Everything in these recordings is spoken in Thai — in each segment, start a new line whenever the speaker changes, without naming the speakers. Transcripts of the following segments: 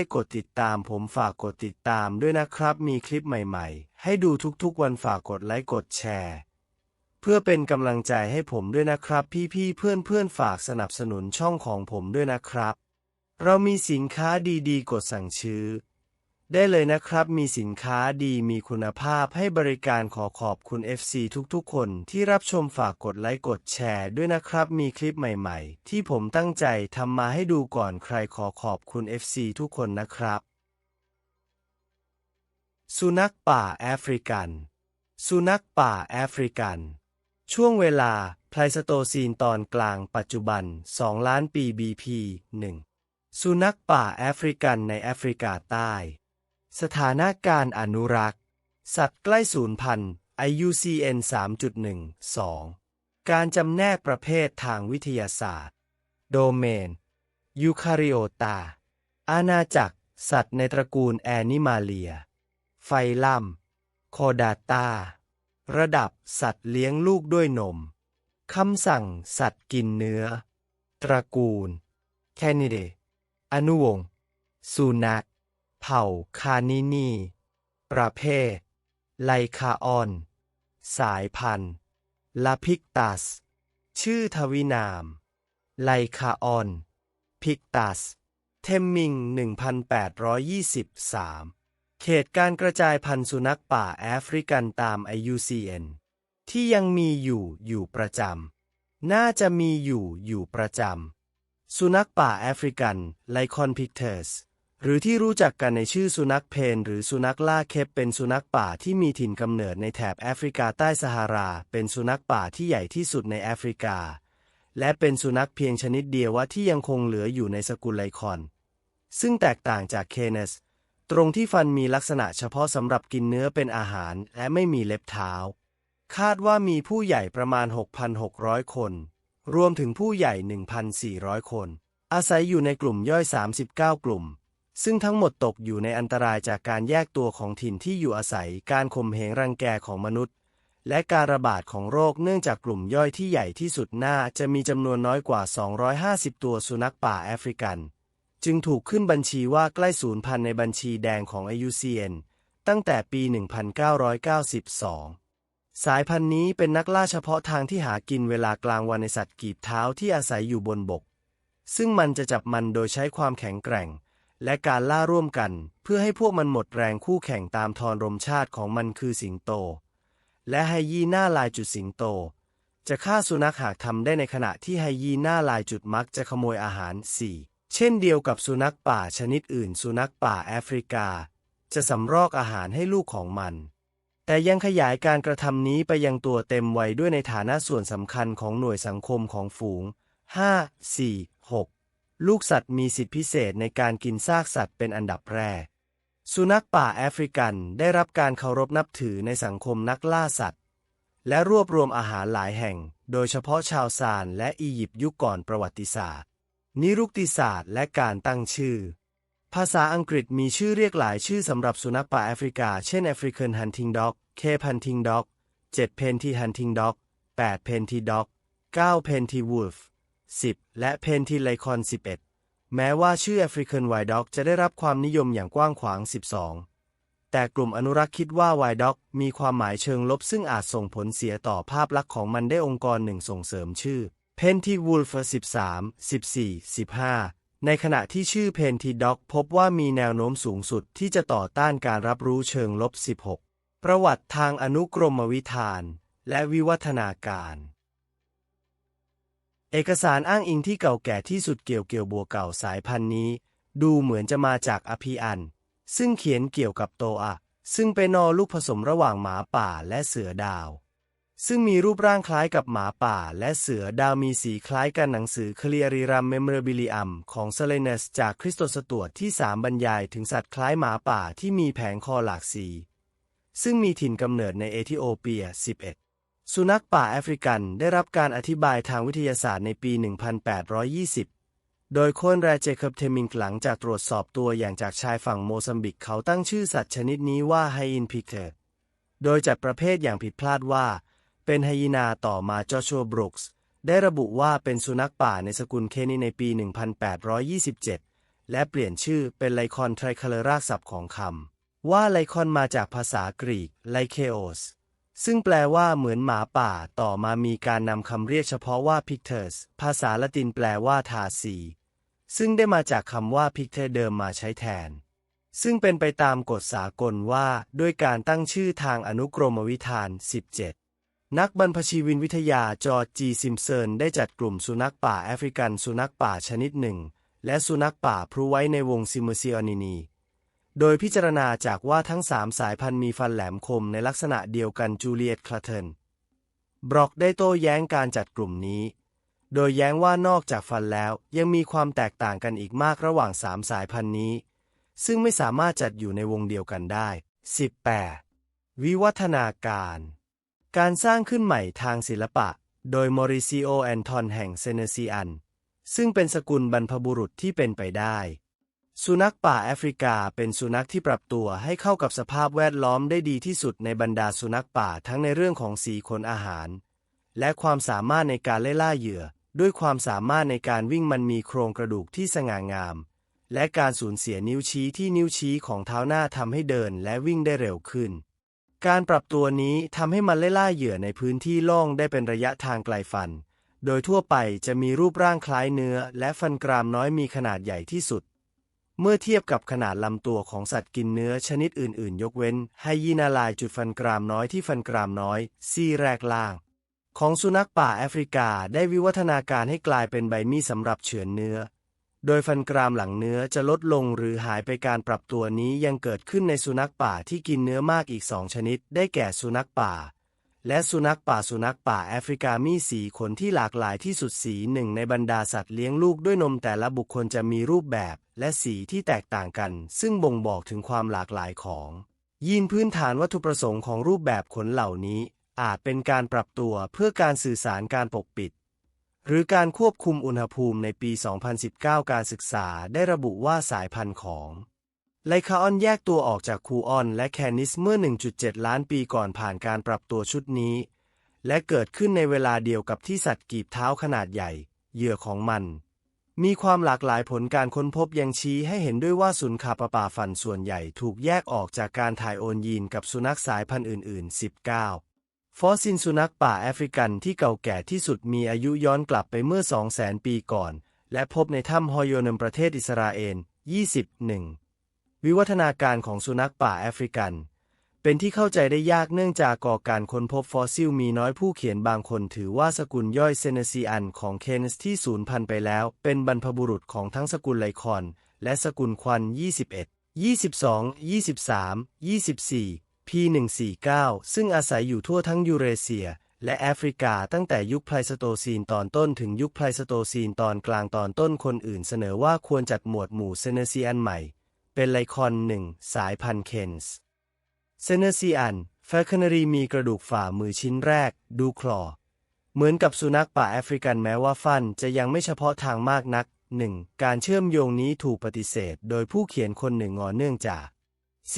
ได้กดติดตาม ผมฝากกดติดตามด้วยนะครับ มีคลิปใหม่ๆ ให้ดูทุกๆ วันฝากกดไลค์กดแชร์ เพื่อเป็นกำลังใจให้ผมด้วยนะครับ พี่ๆเพื่อนๆฝากสนับสนุนช่องของผมด้วยนะครับ เรามีสินค้าดีๆ กดสั่งซื้อ ได้เลยนะครับ มีสินค้าดีมีคุณภาพให้บริการขอขอบคุณ FC ทุกๆ คนที่รับชมฝากกดไลค์กดแชร์ด้วยนะครับ มีคลิปใหม่ๆ ที่ผมตั้งใจทำมาให้ดูก่อนใครขอขอบคุณ FC ทุกคนนะครับ สุนัขป่าแอฟริกัน สุนัขป่าแอฟริกัน ช่วงเวลาไพลสโตซีนตอนกลางปัจจุบัน 2 ล้านปี BP 1 สุนัขป่าแอฟริกันในแอฟริกาใต้ สถานาการอนุรักษ์ สัตว์ใกล้สูญพันธุ์ IUCN 3.1 2 การจำแนกประเภททางวิทยาศาสตร์ โดเมน ยูคาริโอตา อาณาจักร สัตว์ในตระกูลแอนิมาเลีย ไฟลัม โคดาตา ระดับสัตว์เลี้ยงลูกด้วยนม คำสั่งสัตว์กินเนื้อ ตระกูล แคนิเด อนุวงศ์สุนัข เผ่าคานินี ประเภท ไลคาออน สายพันธุ์ลาพิกตัส ชื่อทวินาม ไลคาออน พิกตัส เทมมิง 1823 เขตการกระจายพันธุ์สุนัขป่าแอฟริกันตาม IUCN ที่ยังมีอยู่อยู่ประจำ น่าจะมีอยู่อยู่ประจำ สุนัขป่าแอฟริกันไลคอนพิกเทส หรือที่รู้จักกันในชื่อสุนัขเพนหรือสุนัขล่าเคปเป็นสุนัขป่าที่มีถิ่นกำเนิดในแถบแอฟริกาใต้ซาฮารา เป็นสุนัขป่าที่ใหญ่ที่สุดในแอฟริกา และเป็นสุนัขเพียงชนิดเดียวว่าที่ยังคงเหลืออยู่ในสกุลไลคอน ซึ่งแตกต่างจากเคเนส ตรงที่ฟันมีลักษณะเฉพาะสำหรับกินเนื้อเป็นอาหารและไม่มีเล็บเท้า คาดว่ามีผู้ใหญ่ประมาณ 6,600 คน รวมถึงผู้ใหญ่ 1,400 คน อาศัยอยู่ในกลุ่มย่อย 39 กลุ่ม ซึ่งทั้งหมดตกอยู่ในอันตรายจากการแยกตัวของถิ่นที่อยู่อาศัย การข่มเหงรังแกของมนุษย์ และการระบาดของโรคเนื่องจากกลุ่มย่อยที่ใหญ่ที่สุดน่าจะมีจำนวนน้อยกว่า 250 ตัวสุนัขป่าแอฟริกัน จึงถูกขึ้นบัญชีว่าใกล้สูญพันธุ์ในบัญชีแดงของ IUCN ตั้งแต่ปี 1992สายพันธุ์นี้เป็นนักล่าเฉพาะทางที่หากินเวลากลางวันในสัตว์กีบเท้าที่อาศัยอยู่บนบก ซึ่งมันจะจับมันโดยใช้ความแข็งแกร่ง และการล่าร่วมกัน เพื่อให้พวกมันหมดแรงคู่แข่งตามทอนรมชาติของมันคือสิงโต และไฮยีน่าลายจุดสิงโต จะฆ่าสุนัขหากทำได้ในขณะที่ไฮยีน่าลายจุดมักจะขโมยอาหาร 4 เช่นเดียวกับสุนัขป่าชนิดอื่น สุนัขป่าแอฟริกา จะสำรอกอาหารให้ลูกของมันแต่ยังขยายการกระทำนี้ไปยังตัวเต็มวัยด้วยในฐานะส่วนสำคัญของหน่วยสังคมของฝูง 5 4 6 ลูกสัตว์มีสิทธิพิเศษในการกินซากสัตว์เป็นอันดับแรก สุนัขป่าแอฟริกันได้รับการเคารพนับถือในสังคมนักล่าสัตว์ และรวบรวมอาหารหลายแห่ง โดยเฉพาะชาวซาร์และอียิปต์ยุคก่อนประวัติศาสตร์ นิรุกติศาสตร์และการตั้งชื่อ ภาษาอังกฤษมีชื่อเรียกหลายชื่อสำหรับสุนัขป่าแอฟริกา เช่น African Hunting Dog Cape Hunting Dog 7 Penty Hunting Dog 8 Penty Dog 9 Penty Wolf 10 และ Penty Lycon 11 แม้ว่าชื่อ African Wild Dog จะได้รับความนิยมอย่างกว้างขวาง 12 แต่กลุ่มอนุรักษ์คิดว่า Wild Dog มีความหมายเชิงลบซึ่งอาจส่งผลเสียต่อภาพลักษณ์ของมันได้องค์กรหนึ่งส่งเสริมชื่อ Penty Wolf 13 14 15 ในขณะที่ชื่อ Penty Dog พบว่ามีแนวโน้มสูงสุดที่จะต่อต้านการรับรู้เชิงลบ 16 ประวัติทางอนุกรมวิธาน และวิวัฒนาการ เอกสารอ้างอิงที่เก่าแก่ที่สุดเกี่ยวเกี่ยวบัวเก่าสายพันธุ์นี้ ดูเหมือนจะมาจากอภิอัน ซึ่งเขียนเกี่ยวกับโตอะซึ่งเป็นนอลูกผสมระหว่างหมาป่าและเสือดาว ซึ่งมีรูปร่างคล้ายกับหมาป่าและเสือดาวมีสีคล้ายกันหนังสือเคลียริรัมเมมเรบิลิอัมของเซเลเนสจากคริสโตสตวตที่สามบรรยายถึงสัตว์คล้ายหมาป่าที่มีแผงคอหลากสี ซึ่งมีถิ่นกำเนิดในเอธิโอเปีย 11 สุนัขป่าแอฟริกันได้รับการอธิบายทางวิทยาศาสตร์ในปี 1820 โดยโคนแรเจคอบเทมิงหลังจากตรวจสอบตัวอย่างจากชายฝั่งโมซัมบิกเขาตั้งชื่อสัตว์ชนิดนี้ว่าไฮอินพิกเตอร์โดยจัดประเภทอย่างผิดพลาดว่า เป็นไฮยีนาต่อมาจอชัวบรุกส์ได้ระบุว่าเป็นสุนัขป่าในสกุลเคนีในปี 1827 และเปลี่ยนชื่อเป็นไลคอนไทรคาเลรากศัพท์ของคำว่าไลคอนมาจากภาษากรีกไลเคโอส ซึ่งแปลว่าเหมือนหมาป่า ต่อมามีการนำคำเรียกเฉพาะว่าพิกเทอร์สภาษาละตินแปลว่าทาสี ซึ่งได้มาจากคำว่าพิกเทอร์เดิมมาใช้แทน ซึ่งเป็นไปตามกฎสากลว่า ด้วยการตั้งชื่อทางอนุกรมวิธาน 17 นักบรรพชีวินวิทยาจอร์จจีซิมเซนได้จัดกลุ่มสุนัขป่าแอฟริกันสุนัขป่าชนิดหนึ่ง และสุนัขป่าพรูไว้ในวงซิมเมอร์ซิออนินี โดยพิจารณาจากว่าทั้งสามสายพันธุ์มีฟันแหลมคมในลักษณะเดียวกันจูเลียตคลาเทนบร็อกได้โต้แย้งการจัดกลุ่มนี้ โดยแย้งว่านอกจากฟันแล้วยังมีความแตกต่างกันอีกมากระหว่างสามสายพันธุ์นี้ ซึ่งไม่สามารถจัดอยู่ในวงเดียวกันได้ 18. วิวัฒนาการ การสร้างขึ้นใหม่ทางศิลปะ โดยมอริซิโอแอนทอนแห่งเซเนซีอัน ซึ่งเป็นสกุลบรรพบุรุษที่เป็นไปได้ สุนัขป่าแอฟริกาเป็นสุนัขที่ปรับตัวให้เข้ากับสภาพแวดล้อมได้ดีที่สุดในบรรดาสุนัขป่าทั้งในเรื่องของสีขนอาหาร และความสามารถในการไล่ล่าเหยื่อ ด้วยความสามารถในการวิ่งมันมีโครงกระดูกที่สง่างาม และการสูญเสียนิ้วชี้ที่นิ้วชี้ของเท้าหน้าทำให้เดินและวิ่งได้เร็วขึ้น การปรับตัวนี้ทำให้มันไล่ล่าเหยื่อในพื้นที่โล่งได้เป็นระยะทางไกลฟัน โดยทั่วไปจะมีรูปร่างคล้ายเนื้อ และฟันกรามน้อยมีขนาดใหญ่ที่สุด เมื่อเทียบกับขนาดลำตัวของสัตว์กินเนื้อชนิดอื่นๆ ยกเว้นไฮยีนาลายจุดฟันกรามน้อยที่ฟันกรามน้อย ซี่แรกล่าง ของสุนัขป่าแอฟริกาได้วิวัฒนาการให้กลายเป็นใบมีดสำหรับเฉือนเนื้อ โดยฟันกรามหลังเนื้อจะลดลงหรือหายไปการปรับตัวนี้ยังเกิดขึ้นในสุนัขป่าที่กินเนื้อมากอีกสองชนิด ได้แก่สุนัขป่า และสุนัขป่าสุนัขป่าแอฟริกามีสีขนที่หลากหลายที่สุดสีหนึ่งในบรรดาสัตว์เลี้ยงลูกด้วยนมแต่ละบุคคลจะมีรูปแบบ และสีที่แตกต่างกัน ซึ่งบ่งบอกถึงความหลากหลายของ ยีนพื้นฐานวัตถุประสงค์ของรูปแบบขนเหล่านี้ อาจเป็นการปรับตัวเพื่อการสื่อสารการปกปิด หรือการควบคุมอุณหภูมิในปี 2019 การศึกษาได้ระบุว่าสายพันธุ์ของ ไลคาออนแยกตัวออกจากคูออนและแคนิสเมื่อ 1.7 ล้านปีก่อนผ่านการปรับตัวชุดนี้ และเกิดขึ้นในเวลาเดียวกับที่สัตว์กีบเท้าขนาดใหญ่ เหยื่อของมัน มีความหลากหลายผลการค้นพบยังชี้ให้เห็นด้วยว่าสุนคาปป่าฟันส่วนใหญ่ถูกแยกออกจากการถ่ายโอนยีนกับสุนัขสายพันธุ์อื่น ๆ 19ฟอสซิลสุนัขป่าแอฟริกันที่เก่าแก่ที่สุดมีอายุย้อนกลับไปเมื่อ 200,000 ปีก่อน และพบในถ้ำฮอยโยนมประเทศอิสราเอล 21 วิวัฒนาการของสุนัขป่าแอฟริกัน เป็นที่เข้าใจได้ยากเนื่องจากก่อการค้นพบฟอสซิลมีน้อยผู้เขียนบางคนถือว่าสกุลย่อยเซเนซีอันของเคนส์ที่สูญพันธุ์ไปแล้ว เป็นบรรพบุรุษของทั้งสกุลไลคอน และสกุลควัน 21 22 23 24 P149 ซึ่งอาศัยอยู่ทั่วทั้งยูเรเซีย และแอฟริกาตั้งแต่ยุคไพลสโตซีนตอนต้นถึงยุคไพลสโตซีนตอนกลางตอนต้นคนอื่นเสนอว่าควรจัดหมวดหมู่เซเนซีอันใหม่ เป็นไลคอนหนึ่งสายพันธุ์เคนส์เซเนซีอันแฟคเนรีมีกระดูกฝ่ามือชิ้นแรก ดูคลอ เหมือนกับสุนัขป่าแอฟริกันแม้ว่าฟันจะยังไม่เฉพาะทางมากนักหนึ่งการเชื่อมโยงนี้ถูกปฏิเสธ โดยผู้เขียนคนหนึ่งงอเนื่องจาก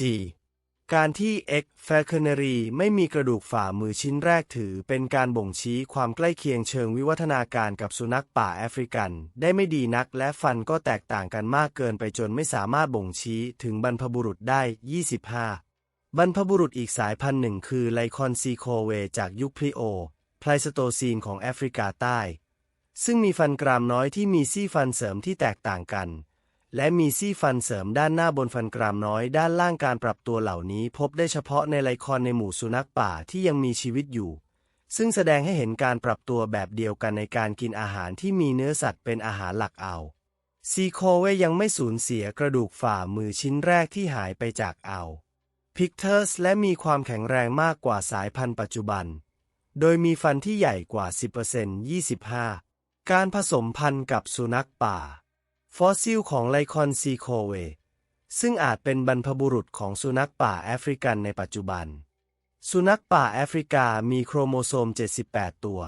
4. การที่ X f a l c o n e r y ไม่มีกระดูกฝ่ามือชิ้นแรกถือ เป็นการบ่งชี้ความใกล้เคียงเชิงวิวัฒนาการกับสุนัขป่าแอฟริกัน ได้ไม่ดีนักและฟันก็แตกต่างกันมากเกินไปจนไม่สามารถบ่งชี้ถึงบรรพบุรุษได้ 25 บรรพบุรุษอีกสายพันธุ์หนึ่งคือไลคอนซีโคเวจากยุคพลีโอไพลสโตซีนของแอฟริกาใต้ ซึ่งมีฟันกรามน้อยที่มีซี่ฟันเสริมที่แตกต่างกัน และมีซี่ฟันเสริมด้านหน้าบนฟันกรามน้อยด้านล่างการปรับตัวเหล่านี้พบได้เฉพาะในไลคอนในหมู่สุนัขป่าที่ยังมีชีวิตอยู่ ซึ่งแสดงให้เห็นการปรับตัวแบบเดียวกันในการกินอาหารที่มีเนื้อสัตว์เป็นอาหารหลักเอาซีโคเวยังไม่สูญเสียกระดูกฝ่ามือชิ้นแรกที่หายไปจากเอาพิกเทอร์สและมีความแข็งแรงมากกว่าสายพันธุ์ปัจจุบัน โดยมีฟันที่ใหญ่กว่า 10% 25 การผสมพันธุ์กับสุนัขป่า ฟอสซิลของไลคอนซีโคเว ซึ่งอาจเป็นบรรพบุรุษของสุนัขป่าแอฟริกันในปัจจุบัน สุนัขป่าแอฟริกามีโครโมโซม 78 ตัว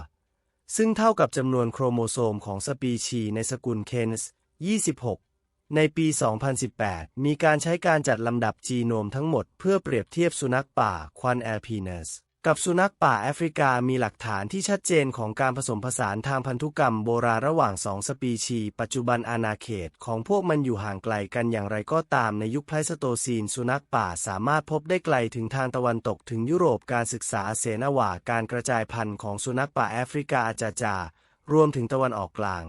ซึ่งเท่ากับจำนวนโครโมโซมของสปีชีในสกุลเคนส์26 ในปี 2018 มีการใช้การจัดลำดับจีโนมทั้งหมดเพื่อเปรียบเทียบสุนัขป่าควันแอลพีเนส กับสุนัขป่าแอฟริกามีหลักฐานที่ชัดเจนของการผสมผสานทางพันธุกรรมโบราณระหว่างสองสปีชี ปัจจุบันอาณาเขตของพวกมันอยู่ห่างไกลกันอย่างไรก็ตามในยุคไพลสโตซีน สุนัขป่าสามารถพบได้ไกลถึงทางตะวันตกถึงยุโรปการศึกษาเสนาวาการกระจายพันธุ์ของสุนัขป่าแอฟริกาอาจาจารวมถึงตะวันออกกลาง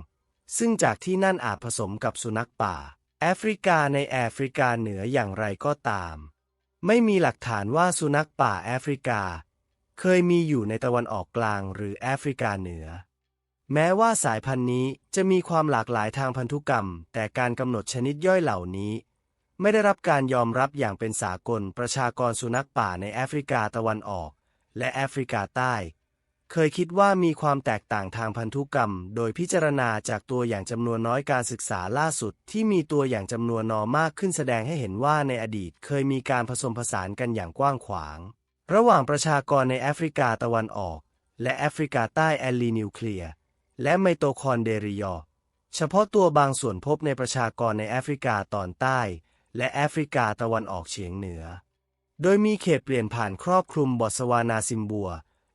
ซึ่งจากที่นั่นอาจผสมกับสุนัขป่า แอฟริกาในแอฟริกาเหนืออย่างไรก็ตาม ไม่มีหลักฐานว่าสุนัขป่าแอฟริกา เคยมีอยู่ในตะวันออกกลางหรือแอฟริกาเหนือ แม้ว่าสายพันธุ์นี้จะมีความหลากหลายทางพันธุกรรม แต่การกำหนดชนิดย่อยเหล่านี้ ไม่ได้รับการยอมรับอย่างเป็นสากลประชากรสุนัขป่าในแอฟริกาตะวันออก และแอฟริกาใต้ เคยคิดว่ามีความแตกต่างทางพันธุกรรม โดยพิจารณาจากตัวอย่างจำนวนน้อยการศึกษาล่าสุด ที่มีตัวอย่างจำนวนนอมากขึ้นแสดงให้เห็นว่าในอดีตเคยมีการผสมผสานกันอย่างกว้างขวาง ระหว่างประชากรในแอฟริกาตะวันออก และแอฟริกาใต้แอลลีนิวเคลียร์และไมโตคอนเดริยอ เฉพาะตัวบางส่วนพบในประชากรในแอฟริกาตอนใต้ และแอฟริกาตะวันออกเฉียงเหนือ โดยมีเขตเปลี่ยนผ่านครอบคลุมบอสวานาซิมบัว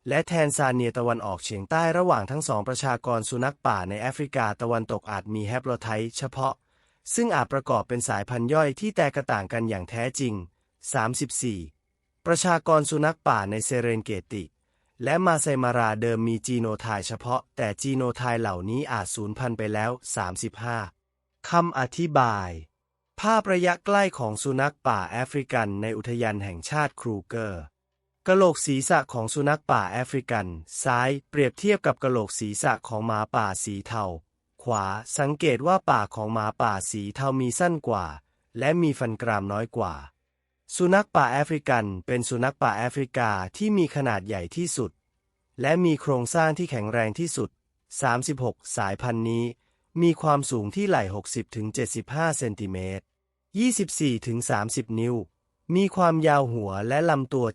และแทนซาเนียตะวันออกเฉียงใต้ระหว่างทั้งสองประชากรสุนัขป่าในแอฟริกาตะวันตกอาจมีแฮปโลไทป์เฉพาะ ซึ่งอาจประกอบเป็นสายพันธุ์ย่อยที่แตกต่างกันอย่างแท้จริง 34 ประชากรสุนัขป่าในเซเรนเกติ และมาไซมาราเดิมมีจีโนไทป์เฉพาะ แต่จีโนไทป์เหล่านี้อาจสูญพันธุ์ไปแล้ว 35 คำอธิบาย ภาพระยะใกล้ของสุนัขป่าแอฟริกันในอุทยานแห่งชาติครูเกอร์กะโหลกศีรษะของสุนัขป่าแอฟริกัน ซ้ายเปรียบเทียบกับกะโหลกศีรษะของหมาป่าสีเทา ขวาสังเกตว่าปากของหมาป่าสีเทามีสั้นกว่า และมีฟันกรามน้อยกว่า สุนัขป่าแอฟริกันเป็นสุนัขป่าแอฟริกาที่มีขนาดใหญ่ที่สุด และมีโครงสร้างที่แข็งแรงที่สุด 36 สายพันธุ์นี้ มีความสูงที่ไหล่ 60-75 เซนติเมตร 24-30 นิ้ว มีความยาวหัวและลำตัว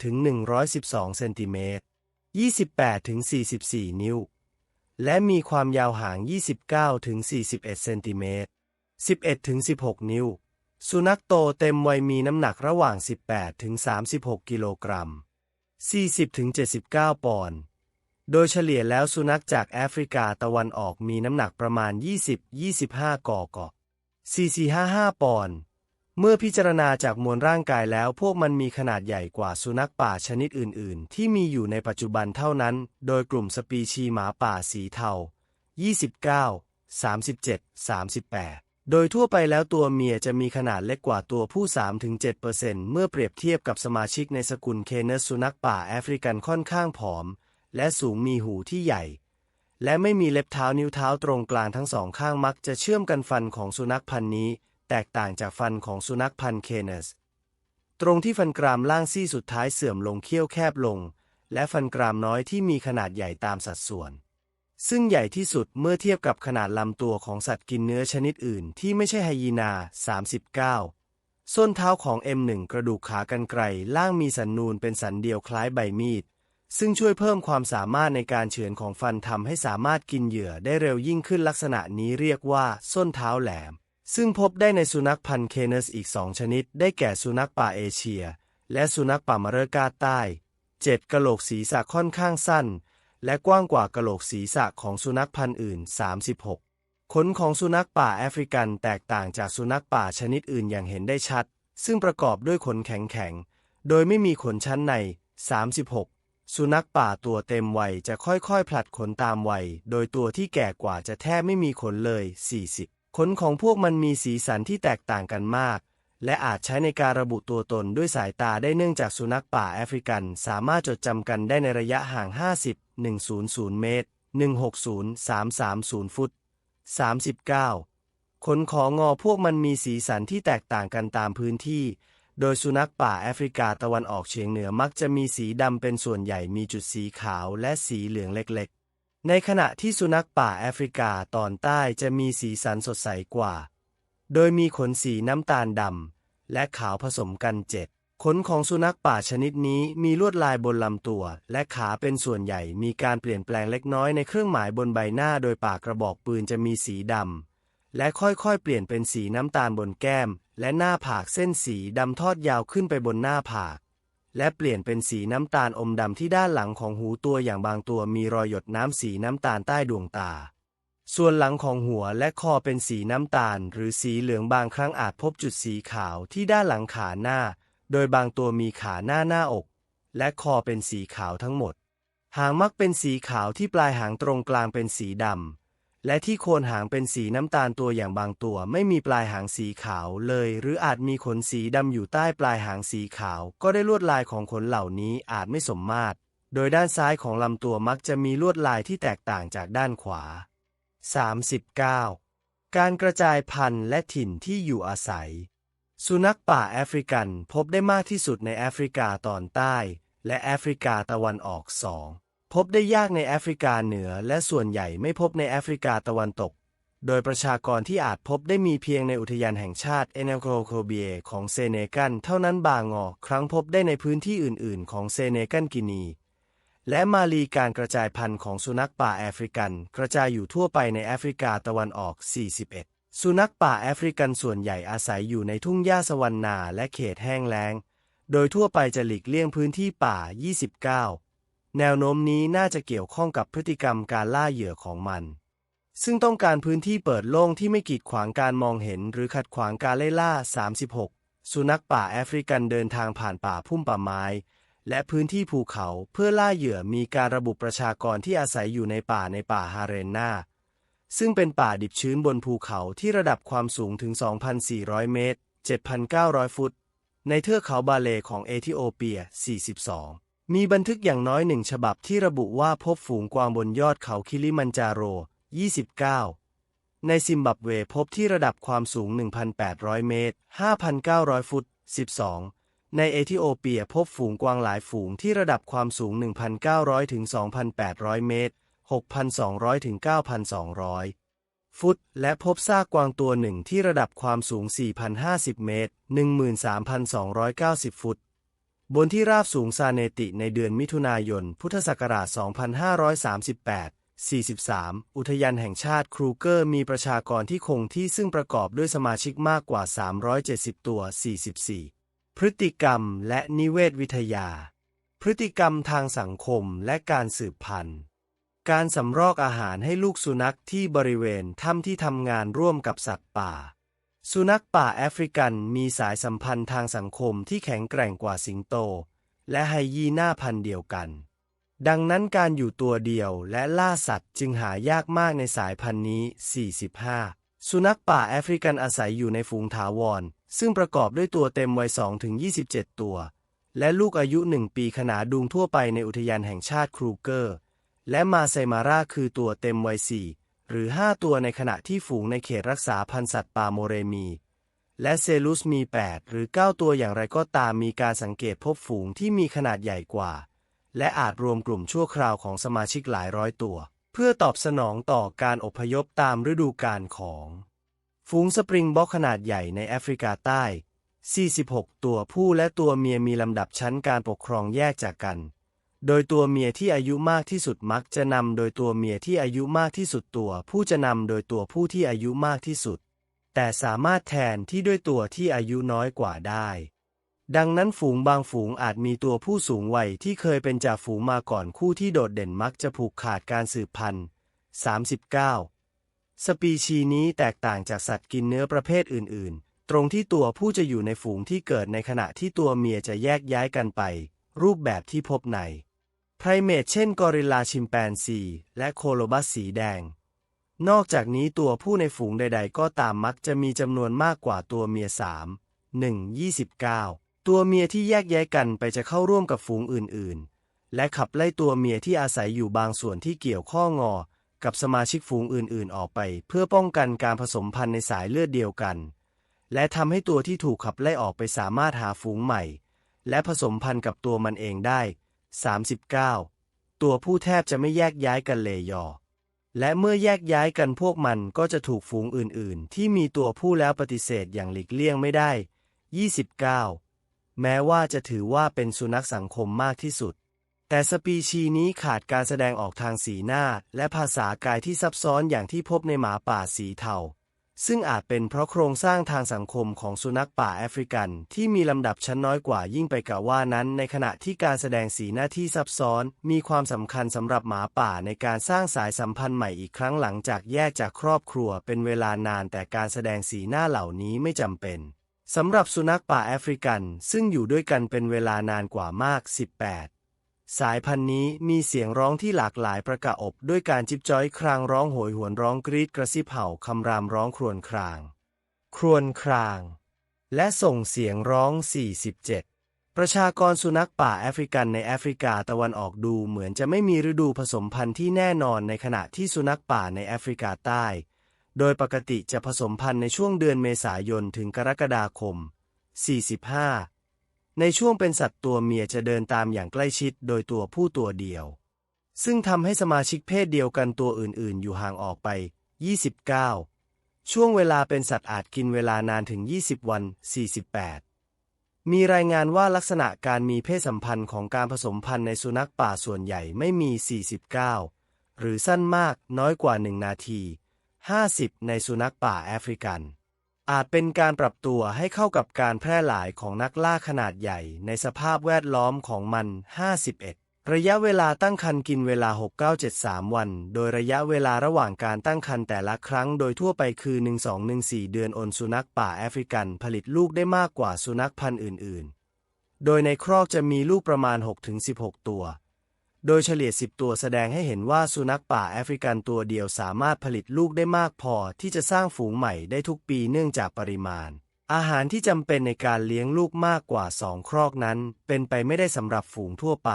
71-112 เซนติเมตร 28-44 นิ้ว และมีความยาวหาง 29-41 เซนติเมตร 11-16 นิ้ว สุนัขโตเต็มวัยมีน้ำหนักระหว่าง 18-36 กิโลกรัม 40-79 ปอนด์ โดยเฉลี่ยแล้วสุนัขจากแอฟริกาตะวันออกมีน้ำหนักประมาณ 20-25 กอก4455 ปอนด์ เมื่อพิจารณาจากมวลร่างกายแล้วพวกมันมีขนาดใหญ่กว่าสุนัขป่าชนิดอื่น ๆ ที่มีอยู่ในปัจจุบันเท่านั้น โดยกลุ่มสปีชีหมาป่าสีเทา 29 37 38 โดยทั่วไปแล้วตัวเมียจะมีขนาดเล็กกว่าตัวผู้ 3-7%เมื่อเปรียบเทียบกับสมาชิกในสกุลเคเนสสุนัขป่าแอฟริกันค่อนข้างผอม และสูงมีหูที่ใหญ่ และไม่มีเล็บเท้านิ้วเท้าตรงกลางทั้งสองข้างมักจะเชื่อมกันฟันของสุนัขพันธุ์นี้ แตกต่างจากฟันของสุนัขพันธุ์เคเนส ตรงที่ฟันกรามล่างซี่สุดท้ายเสื่อมลงเขี้ยวแคบลง และฟันกรามน้อยที่มีขนาดใหญ่ตามสัดส่วน ซึ่งใหญ่ที่สุดเมื่อเทียบกับขนาดลำตัวของสัตว์กินเนื้อชนิดอื่นที่ไม่ใช่ไฮยีนา 39 ส้นเท้าของ M1 กระดูกขากรรไกรล่างมีสันนูนเป็นสันเดียวคล้ายใบมีด ซึ่งช่วยเพิ่มความสามารถในการเฉือนของฟันทำให้สามารถกินเหยื่อได้เร็วยิ่งขึ้นลักษณะนี้เรียกว่า ส้นเท้าแหลม ซึ่งพบได้ในสุนัขพันธุ์เคเนสอีกสองชนิด ได้แก่สุนัขป่าเอเชีย และสุนัขป่ามาเรกาใต้ 7. กระโหลกศีรษะค่อนข้างสั้น และกว้างกว่ากะโหลกศีรษะของสุนัขพันธุ์อื่น 36 ขนของสุนัขป่าแอฟริกันแตกต่างจากสุนัขป่าชนิดอื่นอย่างเห็นได้ชัด ซึ่งประกอบด้วยขนแข็งๆ โดยไม่มีขนชั้นใน 36 สุนัขป่าตัวเต็มวัยจะค่อยๆ ผลัดขนตามวัย โดยตัวที่แก่กว่าจะแทบไม่มีขนเลย 40 ขนของพวกมันมีสีสันที่แตกต่างกันมากและอาจใช้ในการระบุตัวตนด้วยสายตาได้เนื่องจากสุนัขป่าแอฟริกัน สามารถจดจำกันได้ในระยะห่าง 50 100 เมตร 160 330 ฟุต 39 ขนของงอพวกมันมีสีสันที่แตกต่างกันตามพื้นที่ โดยสุนัขป่าแอฟริกาตะวันออกเฉียงเหนือมักจะมีสีดำเป็นส่วนใหญ่มีจุดสีขาวและสีเหลืองเล็กๆ ในขณะที่สุนัขป่าแอฟริกาตอนใต้จะมีสีสันสดใสกว่า โดยมีขนสีน้ำตาลดำและขาวผสมกันเจ็ด ขนของสุนัขป่าชนิดนี้มีลวดลายบนลำตัว และขาเป็นส่วนใหญ่มีการเปลี่ยนแปลงเล็กน้อยในเครื่องหมายบนใบหน้าโดยปากกระบอกปืนจะมีสีดำ และค่อยๆ เปลี่ยนเป็นสีน้ำตาลบนแก้ม และหน้าผากเส้นสีดำทอดยาวขึ้นไปบนหน้าผาก และเปลี่ยนเป็นสีน้ำตาลอมดำที่ด้านหลังของหูตัวอย่างบางตัวมีรอยหยดน้ำสีน้ำตาลใต้ดวงตา ส่วนหลังของหัวและคอเป็นสีน้ำตาล หรือสีเหลืองบางครั้งอาจพบจุดสีขาวที่ด้านหลังขาหน้า โดยบางตัวมีขาหน้าหน้าอก และคอเป็นสีขาวทั้งหมด หางมักเป็นสีขาวที่ปลายหางตรงกลางเป็นสีดำ และที่โคนหางเป็นสีน้ำตาลตัวอย่างบางตัวไม่มีปลายหางสีขาวเลย หรืออาจมีขนสีดำอยู่ใต้ปลายหางสีขาว ก็ได้ลวดลายของขนเหล่านี้อาจไม่สมมาตร โดยด้านซ้ายของลำตัวมักจะมีลวดลายที่แตกต่างจากด้านขวา 39. การกระจายพันธุ์และถิ่นที่อยู่อาศัย สุนัขป่าแอฟริกันพบได้มากที่สุดในแอฟริกาตอนใต้ และแอฟริกาตะวันออกสองพบได้ยากในแอฟริกาเหนือ และส่วนใหญ่ไม่พบในแอฟริกาตะวันตก โดยประชากรที่อาจพบได้มีเพียงในอุทยานแห่งชาติเอเนโกโคเบียของเซเนกัน เท่านั้นบางอครั้งพบได้ในพื้นที่อื่น ๆ ของเซเนกันกินี และมาลีการกระจายพันธุ์ของสุนัขป่าแอฟริกัน กระจายอยู่ทั่วไปในแอฟริกาตะวันออก 41 สุนัขป่าแอฟริกันส่วนใหญ่อาศัยอยู่ในทุ่งหญ้าสวรรนาและเขตแห้งแล้ง โดยทั่วไปจะหลีกเลี่ยงพื้นที่ป่า 29 แนวโน้มนี้น่าจะเกี่ยวข้องกับพฤติกรรมการล่าเหยื่อของมัน ซึ่งต้องการพื้นที่เปิดโล่งที่ไม่กีดขวางการมองเห็น หรือขัดขวางการไล่ล่า 36 สุนัขป่าแอฟริกันเดินทางผ่านป่าพุ่มป่าไม้ และพื้นที่ภูเขาเพื่อล่าเหยื่อมีการระบุประชากรที่อาศัยอยู่ในป่าในป่าฮาเรนนา ซึ่งเป็นป่าดิบชื้นบนภูเขาที่ระดับความสูงถึง 2,400 เมตร 7,900 ฟุต ในเทือกเขาบาเลของเอธิโอเปีย 42 มีบันทึกอย่างน้อยหนึ่งฉบับที่ระบุว่าพบฝูงกวางบนยอดเขาคิลิมันจาโร 29 ในซิมบับเวพบที่ระดับความสูง 1,800 เมตร 5,900 ฟุต 12ในเอธิโอเปียพบฝูงกวางหลายฝูงที่ระดับความสูง 1,900 ถึง 2,800 เมตร 6,200 ถึง 9,200 ฟุต และพบซากกวางตัวหนึ่งที่ระดับความสูง 4,050 เมตร 13,290 ฟุต บนที่ราบสูงซาเนติในเดือนมิถุนายน พุทธศักราช 2538 43 อุทยานแห่งชาติครูเกอร์มีประชากรที่คงที่ซึ่งประกอบด้วยสมาชิกมากกว่า 370 ตัว 44 พฤติกรรมและนิเวศวิทยา พฤติกรรมทางสังคมและการสืบพันธุ์ การสำรอกอาหารให้ลูกสุนัขที่บริเวณถ้ำที่ทำงานร่วมกับสัตว์ป่า สุนัขป่าแอฟริกันมีสายสัมพันธ์ทางสังคมที่แข็งแกร่งกว่าสิงโต และไฮยีน่าพันธุ์เดียวกัน ดังนั้นการอยู่ตัวเดียวและล่าสัตว์จึงหายากมากในสายพันธุ์นี้ 45 สุนัขป่าแอฟริกันอาศัยอยู่ในฝูงถาวร ซึ่งประกอบด้วยตัวเต็มวัย2ถึง27 ตัว และลูกอายุ 1 ปีขนาดดุงทั่วไปในอุทยานแห่งชาติครูเกอร์ และมาไซมาร่าคือตัวเต็มวัย4หรือ 5 ตัวในขณะที่ฝูงในเขตรักษาพันธุ์สัตว์ป่าโมเรมี และเซลุสมี 8 หรือ 9 ตัวอย่างไรก็ตามมีการสังเกตพบฝูงที่มีขนาดใหญ่กว่า และอาจรวมกลุ่มชั่วคราวของสมาชิกหลายร้อยตัว เพื่อตอบสนองต่อการอพยพตามฤดูกาลของ ฝูงสปริงบ็อกขนาดใหญ่ในแอฟริกาใต้ 46 ตัวผู้และตัวเมียมีลำดับชั้นการปกครองแยกจากกัน โดยตัวเมียที่อายุมากที่สุดมักจะนำโดยตัวเมียที่อายุมากที่สุดตัว ผู้จะนำโดยตัวผู้ที่อายุมากที่สุด แต่สามารถแทนที่ด้วยตัวที่อายุน้อยกว่าได้ ดังนั้นฝูงบางฝูงอาจมีตัวผู้สูงวัยที่เคยเป็นจ่าฝูงมาก่อนคู่ที่โดดเด่นมักจะผูกขาดการสืบพันธุ์ 39 สปีชีนี้แตกต่างจากสัตว์กินเนื้อประเภทอื่น ๆ ตรงที่ตัวผู้จะอยู่ในฝูงที่เกิดในขณะที่ตัวเมียจะแยกย้ายกันไป รูปแบบที่พบใน ไพรเมทเช่นกอริลลาชิมแปนซี และโคโลบัสสีแดง นอกจากนี้ตัวผู้ในฝูงใด ๆ ก็ตามมักจะมีจำนวนมากกว่าตัวเมีย3 1 29ตัวเมียที่แยกย้ายกันไปจะเข้าร่วมกับฝูงอื่นๆ และขับไล่ตัวเมียที่อาศัยอยู่บางส่วนที่เกี่ยวข้องงอ กับสมาชิกฝูงอื่นๆ ออกไป เพื่อป้องกันการผสมพันธุ์ในสายเลือดเดียวกัน และทำให้ตัวที่ถูกขับไล่ออกไปสามารถหาฝูงใหม่ และผสมพันธุ์กับตัวมันเองได้ 39 ตัวผู้แทบจะไม่แยกย้ายกันเลยยอ และเมื่อแยกย้ายกันพวกมันก็จะถูกฝูงอื่นๆ ที่มีตัวผู้แล้วปฏิเสธอย่างหลีกเลี่ยงไม่ได้ 29 แม้ว่าจะถือว่าเป็นสุนัขสังคมมากที่สุด แต่สปีชีนี้ขาดการแสดงออกทางสีหน้า และภาษากายที่ซับซ้อนอย่างที่พบในหมาป่าสีเทา ซึ่งอาจเป็นเพราะโครงสร้างทางสังคมของสุนัขป่าแอฟริกัน ที่มีลำดับชั้นน้อยกว่ายิ่งไปกว่าว่านั้น ในขณะที่การแสดงสีหน้าที่ซับซ้อน มีความสำคัญสำหรับหมาป่าในการสร้างสายสัมพันธ์ใหม่อีกครั้งหลังจากแยกจากครอบครัวเป็นเวลานานแต่การแสดงสีหน้าเหล่านี้ไม่จำเป็นสำหรับสุนัขป่าแอฟริกัน ซึ่งอยู่ด้วยกันเป็นเวลานานกว่ามาก 18 สายพันธุ์นี้มีเสียงร้องที่หลากหลายประกอบด้วยการจิบจ้อยครางร้องโหยหวนร้องกรีดกระซิบเห่าคำรามร้องครวญคราง ครวญคราง และส่งเสียงร้อง 47 ประชากรสุนัขป่าแอฟริกันในแอฟริกาตะวันออกดูเหมือนจะไม่มีฤดูผสมพันธุ์ที่แน่นอนในขณะที่สุนัขป่าในแอฟริกาใต้ โดยปกติจะผสมพันธุ์ในช่วงเดือนเมษายนถึงกรกฎาคม 45 ในช่วงเป็นสัตว์ตัวเมียจะเดินตามอย่างใกล้ชิดโดยตัวผู้ตัวเดียว ซึ่งทำให้สมาชิกเพศเดียวกันตัวอื่นๆ อยู่ห่างออกไป 29 ช่วงเวลาเป็นสัตว์อาจกินเวลานานถึง 20 วัน 48 มีรายงานว่าลักษณะการมีเพศสัมพันธ์ของการผสมพันธุ์ในสุนัขป่าส่วนใหญ่ไม่มี 49 หรือสั้นมากน้อยกว่า 1 นาที 50 ในสุนัขป่าแอฟริกัน อาจเป็นการปรับตัวให้เข้ากับการแพร่หลายของนักล่าขนาดใหญ่ในสภาพแวดล้อมของมัน 51 ระยะเวลาตั้งครรภ์กินเวลา 6973 วัน โดยระยะเวลาระหว่างการตั้งครรภ์แต่ละครั้งโดยทั่วไปคือ 1214 เดือนอนสุนัขป่าแอฟริกันผลิตลูกได้มากกว่าสุนัขพันธุ์อื่น ๆ โดยในครอกจะมีลูกประมาณ 6-16 ตัว โดยเฉลี่ย 10 ตัวแสดงให้เห็นว่าสุนัขป่าแอฟริกันตัวเดียวสามารถผลิตลูกได้มากพอที่จะสร้างฝูงใหม่ได้ทุกปีเนื่องจากปริมาณ อาหารที่จำเป็นในการเลี้ยงลูกมากกว่า2ครอกนั้น เป็นไปไม่ได้สำหรับฝูงทั่วไป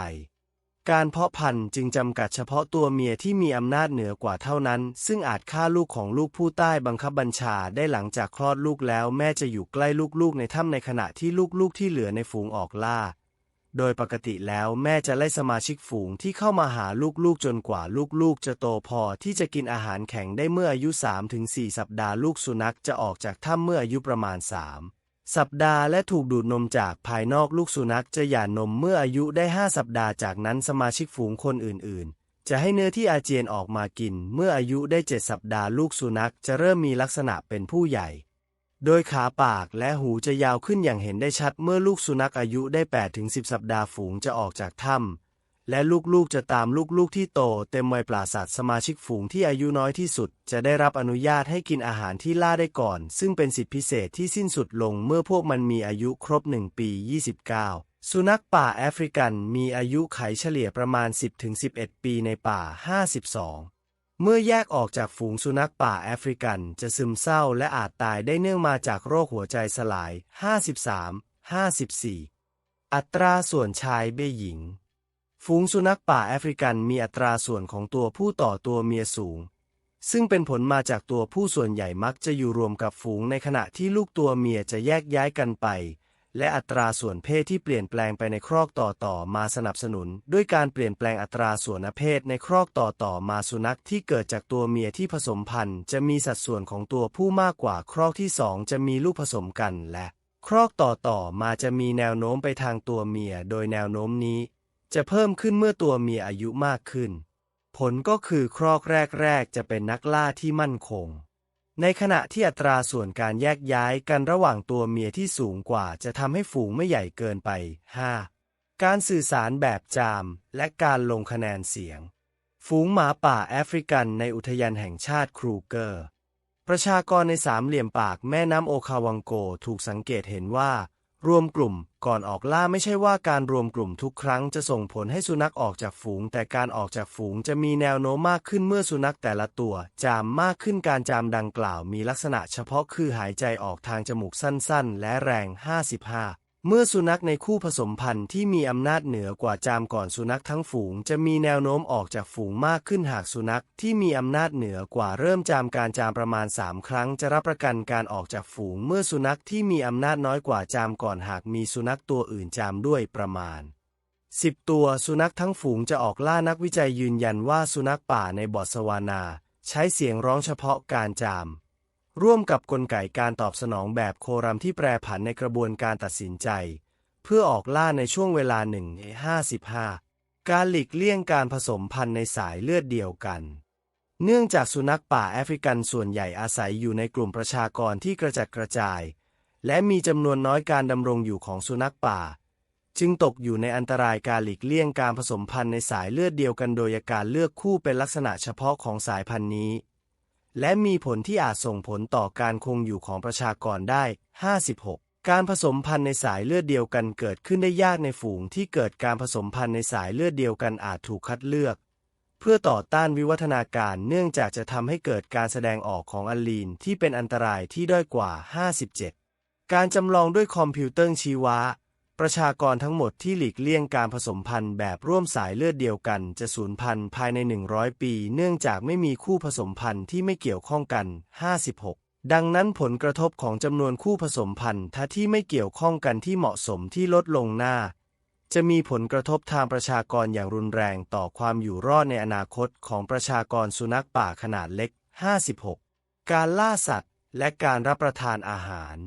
การเพาะพันธุ์จึงจำกัดเฉพาะตัวเมียที่มีอำนาจเหนือกว่าเท่านั้น ซึ่งอาจฆ่าลูกของลูกผู้ใต้บังคับบัญชาได้หลังจากคลอดลูกแล้วแม่จะอยู่ใกล้ลูกๆในถ้ำในขณะที่ลูกๆที่เหลือในฝูงออกล่า โดยปกติแล้วแม่จะไล่สมาชิกฝูงที่เข้ามาหาลูกๆจนกว่าลูกๆ จะโตพอที่จะกินอาหารแข็งได้เมื่ออายุ 3-4 สัปดาห์ลูกสุนัขจะออกจากถ้ำเมื่ออายุประมาณ 3 สัปดาห์และถูกดูดนมจากภายนอกลูกสุนัขจะหย่านมเมื่ออายุได้ 5 สัปดาห์จากนั้นสมาชิกฝูงคนอื่น ๆจะให้เนื้อที่อาเจียนออกมากิน เมื่ออายุได้ 7 สัปดาห์ลูกสุนัขจะเริ่มมีลักษณะเป็นผู้ใหญ่ โดยขาปากและหูจะยาวขึ้นอย่างเห็นได้ชัดเมื่อลูกสุนัขอายุได้ 8-10 สัปดาห์ฝูงจะออกจากถ้ำและลูกๆจะตามลูกๆที่โตเต็มวัยปราศาสตร์สมาชิกฝูงที่อายุน้อยที่สุด จะได้รับอนุญาตให้กินอาหารที่ล่าได้ก่อน ซึ่งเป็นสิทธิพิเศษที่สิ้นสุดลงเมื่อพวกมันมีอายุครบ 1 ปี 29สุนัขป่าแอฟริกันมีอายุไขเฉลี่ยประมาณ 10-11 ปีในป่า 52 เมื่อแยกออกจากฝูงสุนัขป่าแอฟริกันจะซึมเศร้าและอาจตายได้เนื่องมาจากโรคหัวใจสลาย 53 54 อัตราส่วนชายเบี้หญิง ฝูงสุนัขป่าแอฟริกันมีอัตราส่วนของตัวผู้ต่อตัวเมียสูง ซึ่งเป็นผลมาจากตัวผู้ส่วนใหญ่มักจะอยู่รวมกับฝูงในขณะที่ลูกตัวเมียจะแยกย้ายกันไป และอัตราส่วนเพศที่เปลี่ยนแปลงไปในครอกต่อต่อมาสนับสนุน ด้วยการเปลี่ยนแปลงอัตราส่วนเพศในครอกต่อต่อมาสุนัขที่เกิดจากตัวเมียที่ผสมพันธุ์ จะมีสัดส่วนของตัวผู้มากกว่าครอกที่สองจะมีลูกผสมกันและ ครอกต่อต่อมาจะมีแนวโน้มไปทางตัวเมีย โดยแนวโน้มนี้ จะเพิ่มขึ้นเมื่อตัวเมียอายุมากขึ้น ผลก็คือครอกแรกๆจะเป็นนักล่าที่มั่นคง ในขณะที่อัตราส่วนการแยกย้ายกันระหว่างตัวเมียที่สูงกว่าจะทำให้ฝูงไม่ใหญ่เกินไป 5. การสื่อสารแบบจาม และการลงคะแนนเสียง ฝูงหมาป่าแอฟริกันในอุทยานแห่งชาติครูเกอร์ ประชากรในสามเหลี่ยมปากแม่น้ำโอคาวังโกถูกสังเกตเห็นว่า รวมกลุ่ม ก่อนออกล่าไม่ใช่ว่าการรวมกลุ่มทุกครั้งจะส่งผลให้สุนัขออกจากฝูง แต่การออกจากฝูงจะมีแนวโน้มมากขึ้นเมื่อสุนัขแต่ละตัว จามมากขึ้นการจามดังกล่าวมีลักษณะเฉพาะคือหายใจออกทางจมูกสั้นๆ และแรง 55 เมื่อสุนัขในคู่ผสมพันธุ์ที่มีอำนาจเหนือกว่าจามก่อนสุนัขทั้งฝูง จะมีแนวโน้มออกจากฝูงมากขึ้นหากสุนัขที่มีอำนาจเหนือกว่าเริ่มจามการจามประมาณ 3 ครั้ง จะรับประกันการออกจากฝูง เมื่อสุนัขที่มีอำนาจน้อยกว่าจามก่อนหากมีสุนัขตัวอื่นจามด้วยประมาณ 10 ตัวสุนัขทั้งฝูงจะออกล่านักวิจัยยืนยันว่าสุนัขป่าในบอตสวานา ใช้เสียงร้องเฉพาะการจาม ร่วมกับกลไกการตอบสนองแบบโครัมที่แปรผันในกระบวนการตัดสินใจ เพื่อออกล่าในช่วงเวลา1ใน55 การหลีกเลี่ยงการผสมพันธุ์ในสายเลือดเดียวกัน เนื่องจากสุนัขป่าแอฟริกันส่วนใหญ่อาศัยอยู่ในกลุ่มประชากรที่กระจัดกระจาย และมีจำนวนน้อยการดำรงอยู่ของสุนัขป่า จึงตกอยู่ในอันตรายการหลีกเลี่ยงการผสมพันธุ์ในสายเลือดเดียวกันโดยการเลือกคู่เป็นลักษณะเฉพาะของสายพันธุ์นี้ และมีผลที่อาจส่งผลต่อการคงอยู่ของประชากรได้ 56 การผสมพันธุ์ในสายเลือดเดียวกันเกิดขึ้นได้ยากในฝูงที่เกิดการผสมพันธุ์ในสายเลือดเดียวกันอาจถูกคัดเลือก เพื่อต่อต้านวิวัฒนาการเนื่องจากจะทำให้เกิดการแสดงออกของอัลลีนที่เป็นอันตรายที่ด้อยกว่า 57 การจำลองด้วยคอมพิวเตอร์ชีวะ ประชากรทั้งหมดที่หลีกเลี่ยงการผสมพันธุ์แบบร่วมสายเลือดเดียวกันจะสูญพันธุ์ภายใน 100 ปี เนื่องจากไม่มีคู่ผสมพันธุ์ที่ไม่เกี่ยวข้องกัน 56 ดังนั้นผลกระทบของจำนวนคู่ผสมพันธุ์ถ้าที่ไม่เกี่ยวข้องกันที่เหมาะสมที่ลดลงหน้า จะมีผลกระทบทางประชากรอย่างรุนแรงต่อความอยู่รอดในอนาคตของประชากรสุนัขป่าขนาดเล็ก 56 การล่าสัตว์ และการรับประทานอาหาร